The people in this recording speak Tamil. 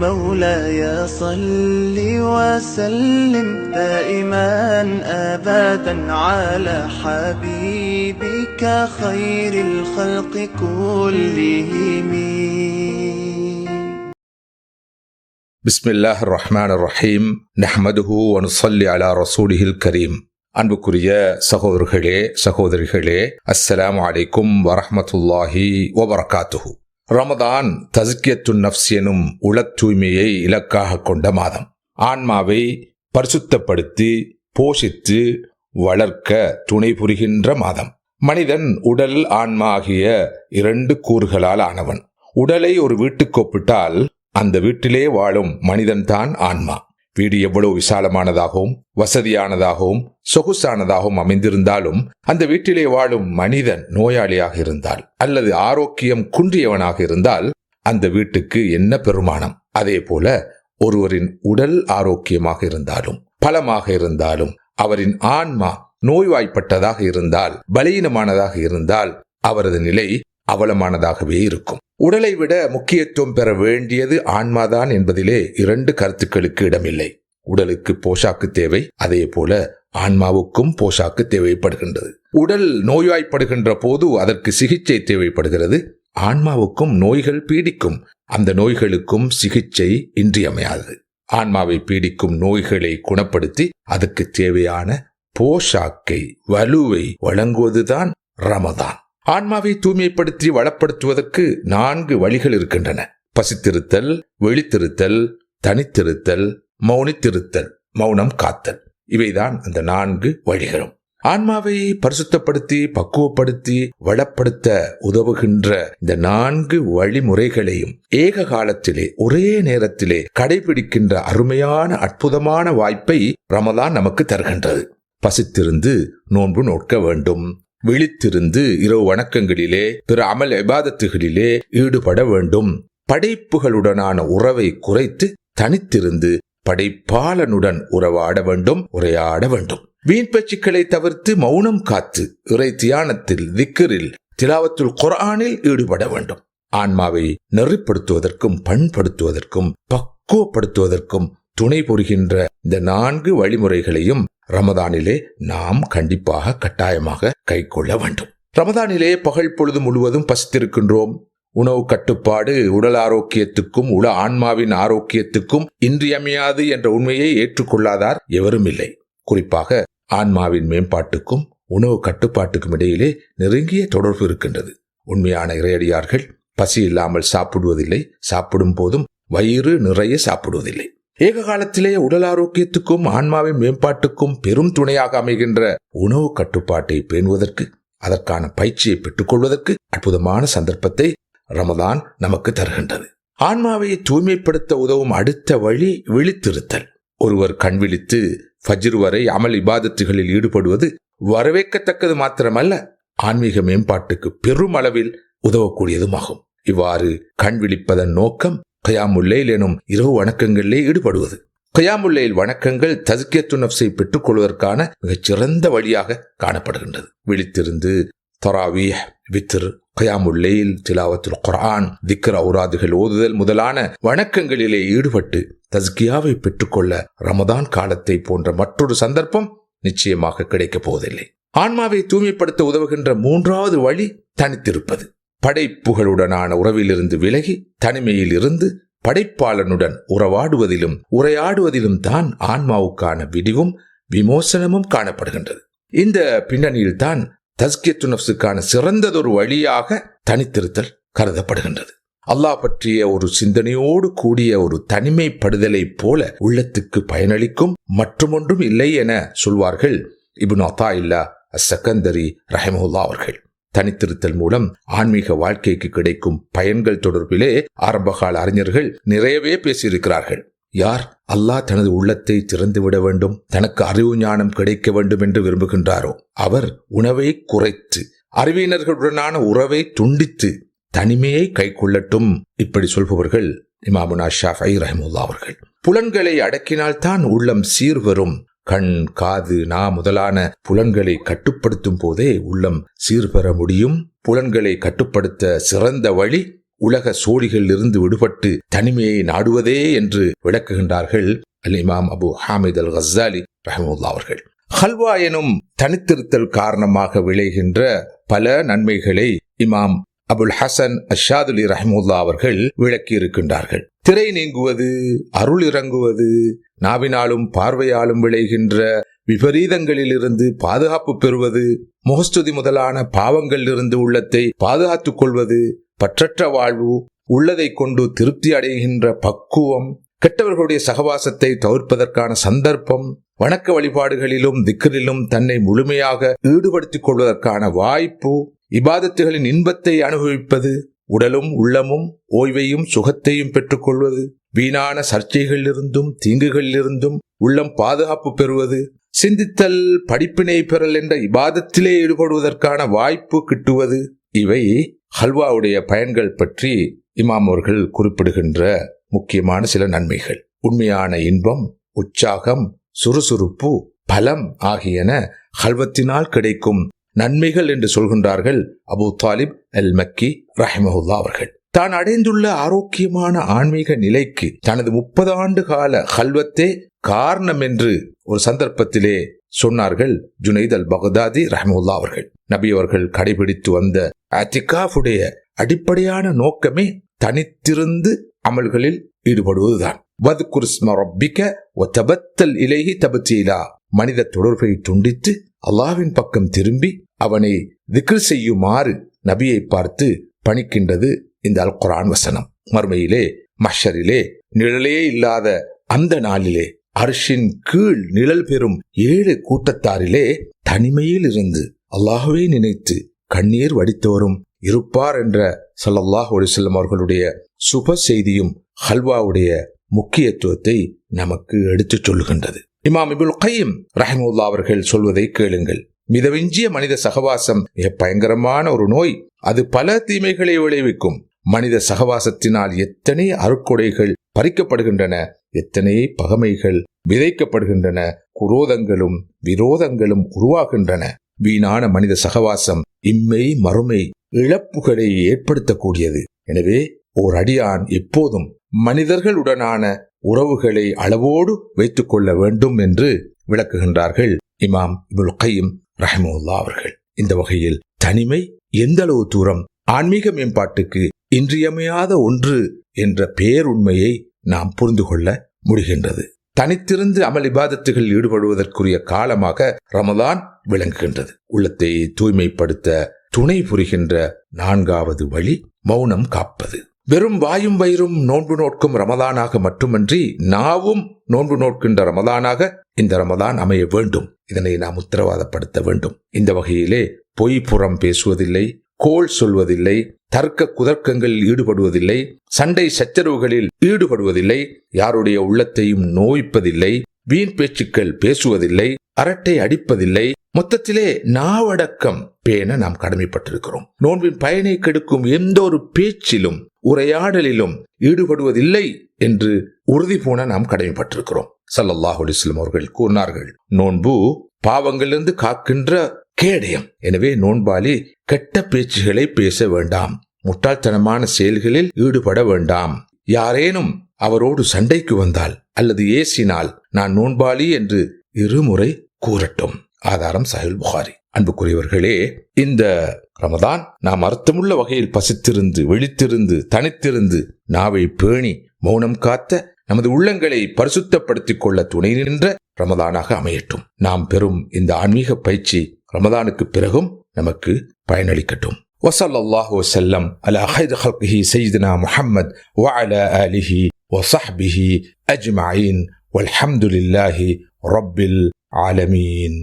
مولاي صل وسلم دائما ابدا على حبيبك خير الخلق كلهم بسم الله الرحمن الرحيم نحمده ونصلي على رسوله الكريم அன்புக்குரிய சகோதரர்களே சகோதரிகளே அஸ்ஸலாமு அலைக்கும் வரஹ்மத்துல்லாஹி வபரகாத்துஹு ரமதான் தஸ்கியத்து நஃப்ஸ் எனும் உளத் தூய்மையை இலக்காக கொண்ட மாதம். ஆன்மாவை பரிசுத்தப்படுத்தி போஷித்து வளர்க்க துணை புரிகின்ற மாதம். மனிதன் உடல் ஆன்மா ஆகிய இரண்டு கூறுகளால் ஆனவன். உடலை ஒரு வீட்டுக்கு ஒப்பிட்டால் அந்த வீட்டிலே வாழும் மனிதன்தான் ஆன்மா. வீடு எவ்வளவு விசாலமானதாகவும் வசதியானதாகவும் சொகுசானதாகவும் அமைந்திருந்தாலும் அந்த வீட்டிலே வாழும் மனிதன் நோயாளியாக இருந்தால் அல்லது ஆரோக்கியம் குன்றியவனாக இருந்தால் அந்த வீட்டுக்கு என்ன பெருமானம்? அதே போல ஒருவரின் உடல் ஆரோக்கியமாக இருந்தாலும் பலமாக இருந்தாலும் அவரின் ஆன்மா நோய்வாய்ப்பட்டதாக இருந்தால் பலீனமானதாக இருந்தால் அவரது நிலை அவலமானதாகவே இருக்கும். உடலை விட முக்கியத்துவம் பெற வேண்டியது ஆன்மாதான் என்பதிலே இரண்டு கருத்துக்களுக்கு இடமில்லை. உடலுக்கு போஷாக்கு தேவை அதே போல ஆன்மாவுக்கும் போஷாக்கு தேவைப்படுகின்றது. உடல் நோய்வாய்ப்படுகின்ற போது அதற்கு சிகிச்சை தேவைப்படுகிறது. ஆன்மாவுக்கும் நோய்கள் பீடிக்கும். அந்த நோய்களுக்கும் சிகிச்சை இன்றியமையாது. ஆன்மாவை பீடிக்கும் நோய்களை குணப்படுத்தி அதற்கு தேவையான போஷாக்கை வலுவை வழங்குவதுதான் ரமதான். ஆன்மாவை தூய்மைப்படுத்தி வளப்படுத்துவதற்கு நான்கு வழிகள் இருக்கின்றன. பசித்திருத்தல் வெளித்திருத்தல் தனித்திருத்தல் மௌனித்திருத்தல் மௌனம் காத்தல். இவைதான் அந்த நான்கு வழிகளும். ஆன்மாவை பரிசுத்தப்படுத்தி பக்குவப்படுத்தி வளப்படுத்த உதவுகின்ற இந்த நான்கு வழிமுறைகளையும் ஏக காலத்திலே ஒரே நேரத்திலே கடைபிடிக்கின்ற அருமையான அற்புதமான வாய்ப்பை ரமதான் நமக்கு தருகின்றது. பசித்திருந்து நோன்பு நோட்க வேண்டும். விழித்திருந்து இரவு வணக்கங்களிலே பிற அமல் எபாதத்துகளிலே ஈடுபட வேண்டும். படைப்புகளுடனான உறவை குறைத்து தனித்திருந்து படைப்பாளனுடன் உறவாட வேண்டும் உரையாட வேண்டும். வீண் பேச்சுக்களை தவிர்த்து மௌனம் காத்து இறை தியானத்தில் திக்கரில் திலாவத்துல் குரானில் ஈடுபட வேண்டும். ஆன்மாவை நெறிப்படுத்துவதற்கும் பண்படுத்துவதற்கும் பக்குவப்படுத்துவதற்கும் துணை புரிகின்ற இந்த நான்கு வழிமுறைகளையும் ரமதானிலே நாம் கண்டிப்பாக கட்டாயமாக கை கொள்ள வேண்டும். ரமதானிலே பகல் பொழுது முழுவதும் பசித்திருக்கின்றோம். உணவு கட்டுப்பாடு உடல் ஆரோக்கியத்துக்கும் உள ஆன்மாவின் ஆரோக்கியத்துக்கும் இன்றியமையாது என்ற உண்மையை ஏற்றுக்கொள்ளாதார் எவரும் இல்லை. குறிப்பாக ஆன்மாவின் மேம்பாட்டுக்கும் உணவு கட்டுப்பாட்டுக்கும் இடையிலே நெருங்கிய தொடர்பு இருக்கின்றது. உண்மையான இறையடியார்கள் பசி இல்லாமல் சாப்பிடுவதில்லை. சாப்பிடும் போதும் வயிறு நிறைய சாப்பிடுவதில்லை. ஏக காலத்திலே உடல் ஆரோக்கியத்துக்கும் ஆன்மாவின் மேம்பாட்டுக்கும் பெரும் துணையாக அமைகின்ற உணவு கட்டுப்பாட்டை பேணுவதற்கு அதற்கான பயிற்சியை பெற்றுக்கொள்வதற்கு அற்புதமான சந்தர்ப்பத்தை ரமதான் நமக்கு தருகின்றது. ஆன்மாவை தூய்மைப்படுத்த உதவும் அடுத்த வழி விழித்திருத்தல். ஒருவர் கண் விழித்து ஃபஜ்ர் வரை அமல் இபாதத்துகளில் ஈடுபடுவது வரவேற்கத்தக்கது மாத்திரமல்ல ஆன்மீக மேம்பாட்டுக்கு பெரும் அளவில் உதவக்கூடியதுமாகும். இவ்வாறு கண் விழிப்பதன் நோக்கம் கயாமுல்லைல் எனும் இரவு வணக்கங்களிலே ஈடுபடுவது கயாமுல்லையில் வணக்கங்கள் தஸ்கியத்து நப்சை பெற்றுக் கொள்வதற்கான மிகச்சிறந்த வழியாக காணப்படுகின்றது விழித்திருந்து தராவி வித்திர் கயாமுல்லையில் திலாவத்துல் குரான் திக்ர ஔராதுகள் ஓதுதல் முதலான வணக்கங்களிலே ஈடுபட்டு தஸ்கியாவை பெற்றுக்கொள்ள ரமதான் காலத்தை போன்ற மற்றொரு சந்தர்ப்பம் நிச்சயமாக கிடைக்கப் போவதில்லை ஆன்மாவை தூய்மைப்படுத்த உதவுகின்ற மூன்றாவது வழி தனித்திருப்பது படைப்புகளுடனான உறவிலிருந்து விலகி தனிமையில் இருந்து படைப்பாளனுடன் உறவாடுவதிலும் உரையாடுவதிலும் தான் ஆன்மாவுக்கான விடிவும் விமோசனமும் காணப்படுகின்றது. இந்த பின்னணியில் தான் தஸ்கியத்து நப்சுக்கான சிறந்ததொரு வழியாக தனித்திருத்தல் கருதப்படுகின்றது. அல்லாஹ் பற்றிய ஒரு சிந்தனையோடு கூடிய ஒரு தனிமைப்படுதலை போல உள்ளத்துக்கு பயனளிக்கும் மற்றுமொன்றும் இல்லை என சொல்வார்கள் இபுன் அத்தா இல்லா அசகந்தரி ரஹமுல்லா அவர்கள். தனித்திருத்தல் மூலம் ஆன்மீக வாழ்க்கைக்கு கிடைக்கும் பயன்கள் தொடர்பிலே ஆரம்பகால அறிஞர்கள் நிறையவே பேசியிருக்கிறார்கள். யார்? அல்லாஹ் தனது உள்ளத்தை திறந்துவிட வேண்டும் தனக்கு அறிவு ஞானம் கிடைக்க வேண்டும் என்று விரும்புகின்றாரோ? அவர் உணவை குறைத்து அறிவியினர்களுடனான உறவை துண்டித்து தனிமையை கை கொள்ளட்டும் இப்படி சொல்பவர்கள் இமாமுனா ஷாஃபை ரஹமுல்லா அவர்கள். புலன்களை அடக்கினால்தான் உள்ளம் சீர்வரும். கண் காது நா முதலான புலன்களை கட்டுப்படுத்தும் போதே உள்ளம் சீர்பெற முடியும். புலன்களை கட்டுப்படுத்த சிறந்த வழி உலக சோழிகளில் இருந்து விடுபட்டு தனிமையை நாடுவதே என்று விளக்குகின்றார்கள் அல் இமாம் அபு ஹாமித் அல் ஹசாலி ரஹமுல்லா அவர்கள். ஹல்வா எனும் தனித்திருத்தல் காரணமாக விளைகின்ற பல நன்மைகளை இமாம் அபுல் ஹசன் அஷாதுலி ரஹமுல்லா அவர்கள் விளக்கியிருக்கின்றார்கள். திரை நீங்குவது அருள் இறங்குவது நாவினாலும் பார்வையாலும் விளைகின்ற விபரீதங்களிலிருந்து பாதுகாப்பு பெறுவது முகஸ்துதி முதலான பாவங்களிலிருந்து உள்ளத்தை பாதுகாத்துக் கொள்வது பற்றற்ற வாழ்வு உள்ளதை கொண்டு திருப்தி அடைகின்ற பக்குவம் கெட்டவர்களுடைய சகவாசத்தை தவிர்ப்பதற்கான சந்தர்ப்பம் வணக்க வழிபாடுகளிலும் திக்கரிலும் தன்னை முழுமையாக ஈடுபடுத்திக் கொள்வதற்கான வாய்ப்பு இபாதத்துகளின் இன்பத்தை அனுபவிப்பது உடலும் உள்ளமும் ஓய்வையும் சுகத்தையும் பெற்றுக்கொள்வது வீணான சர்ச்சைகளிலிருந்தும் தீங்குகளிலிருந்தும் உள்ளம் பாதுகாப்பு பெறுவது சிந்தித்தல் படிப்பினை பெறல் என்ற இபாதத்திலே ஈடுபடுவதற்கான வாய்ப்பு கிட்டுவது இவை ஹல்வாவுடைய பயன்கள் பற்றி இமாம் அவர்கள் குறிப்பிடுகின்ற முக்கியமான சில நன்மைகள். உண்மையான இன்பம் உற்சாகம் சுறுசுறுப்பு பலம் ஆகியன ஹல்வத்தினால் கிடைக்கும் நன்மைகள் என்று சொல்கின்றார்கள் அபு தாலிப் அல் மக்கி ரஹிமஹுல்லா அவர்கள். தான் அடைந்துள்ள ஆரோக்கியமான ஆன்மீக நிலைக்கு தனது முப்பது ஆண்டு கால ஹல்வத்தே காரணம் என்று ஒரு சந்தர்ப்பத்திலே சொன்னார்கள் ஜுனைத் அல் பகதாதி ரஹமுல்லா அவர்கள். நபி அவர்கள் கடைபிடித்து வந்த அத்திகாஃபுடைய அடிப்படையான நோக்கமே தனித்திருந்து அமல்களில் ஈடுபடுவதுதான். வதுகுருஸ்ம ரப்பிக்க தபத்தீலா. மனித தொடர்பை துண்டித்து அல்லாவின் பக்கம் திரும்பி அவனை திக்ர் செய்யுமாறு நபியை பார்த்து பணிக்கின்றது இந்த அல் குரான் வசனம். மறுமையிலே மஷரிலே நிழலே இல்லாத அந்த நாளிலே அரிஷின் கீழ் நிழல் பெறும் ஏழு கூட்டத்தாரிலே தனிமையில் இருந்து அல்லாஹுவே நினைத்து கண்ணீர் வடித்தவரும் இருப்பார் என்ற சல்லல்லாஹ் அலிசல்லம் அவர்களுடைய சுப செய்தியும் ஹல்வாவுடைய முக்கியத்துவத்தை நமக்கு எடுத்துச் சொல்லுகின்றது. இமாம் இபுல் கையம் ரஹமுல்லா அவர்கள் சொல்வதை கேளுங்கள். மிதவிஞ்சிய மனித சகவாசம் மிக பயங்கரமான ஒரு நோய். அது பல தீமைகளை விளைவிக்கும். மனித சகவாசத்தினால் எத்தனை அருக்கொடைகள் பறிக்கப்படுகின்றன எத்தனை பகமைகள் விதைக்கப்படுகின்றன குரோதங்களும் விரோதங்களும் உருவாகின்றன. வீணான மனித சகவாசம் இம்மை மறுமை இழப்புகளை ஏற்படுத்தக்கூடியது. எனவே ஓர் அடியான் எப்போதும் மனிதர்களுடனான உறவுகளை அளவோடு வைத்துக் கொள்ள வேண்டும் என்று விளக்குகின்றார்கள். இமாம் இபுல் கையும் ரஹமுல்லா அவர்கள். இந்த வகையில் தனிமை எந்த அளவு தூரம் ஆன்மீக மேம்பாட்டுக்கு இன்றியமையாத ஒன்று என்ற பேருண்மையை நாம் புரிந்து கொள்ள முடிகின்றது. தனித்திருந்து அமல் இபாதத்துகளில் ஈடுபடுவதற்குரிய காலமாக ரமதான் விளங்குகின்றது. உள்ளத்தை தூய்மைப்படுத்த துணை புரிகின்ற நான்காவது வழி மௌனம் காப்பது. வெறும் வாயும் வயிறும் நோன்பு நோட்கும் ரமதானாக மட்டுமன்றி நாவும் நோன்பு நோட்கின்ற ரமதானாக இந்த ரமதான் அமைய வேண்டும். இதனை நாம் உத்தரவாதப்படுத்த வேண்டும். இந்த வகையிலே பொய் புறம் பேசுவதில்லை கோல் சொல்வதில்லை தர்க்க குதர்க்கங்களில் ஈடுபடுவதில்லை சண்டை சச்சரவுகளில் ஈடுபடுவதில்லை யாருடைய உள்ளத்தையும் நோய்ப்பதில்லை வீண் பேச்சுக்கள் பேசுவதில்லை அரட்டை அடிப்பதில்லை மொத்தத்திலே நாவடக்கம் பேண நாம் கடமைப்பட்டிருக்கிறோம். நோன்பின் பயனை கெடுக்கும் எந்த ஒரு பேச்சிலும் உரையாடலிலும் ஈடுபடுவதில்லை என்று உறுதி போன நாம் கடமைப்பட்டிருக்கிறோம். சல்லல்லாஹு அலிஸ்லம் அவர்கள் கூறினார்கள் நோன்பு பாவங்களிலிருந்து காக்கின்ற கேடயம். எனவே நோன்பாளி கெட்ட பேச்சுகளை பேச வேண்டாம். முட்டாள்தனமான செயல்களில் ஈடுபட வேண்டாம். யாரேனும் அவரோடு சண்டைக்கு வந்தால் அல்லது ஏசினால் நான் நோன்பாளி என்று இருமுறை கூறட்டும். ஆதாரம் சஹில் புகாரி அன்புக்குரியவர்களே இந்த ரமதான் நாம் அர்த்தமுள்ள வகையில் பசித்திருந்து விழித்திருந்து தனித்திருந்து நாவை பேணி மௌனம் காத்த நமது உள்ளங்களை பரிசுத்தப்படுத்திக் கொள்ள துணை நின்ற ரமதானாக அமையட்டும் நாம் பெறும் இந்த ஆன்மீக பயிற்சி ரமதானுக்கு பிறகும் நமக்கு பயனளிக்கட்டும் وصلى الله وسلم على خير خلقه سيدنا محمد وعلى آله وصحبه أجمعين والحمد لله رب العالمين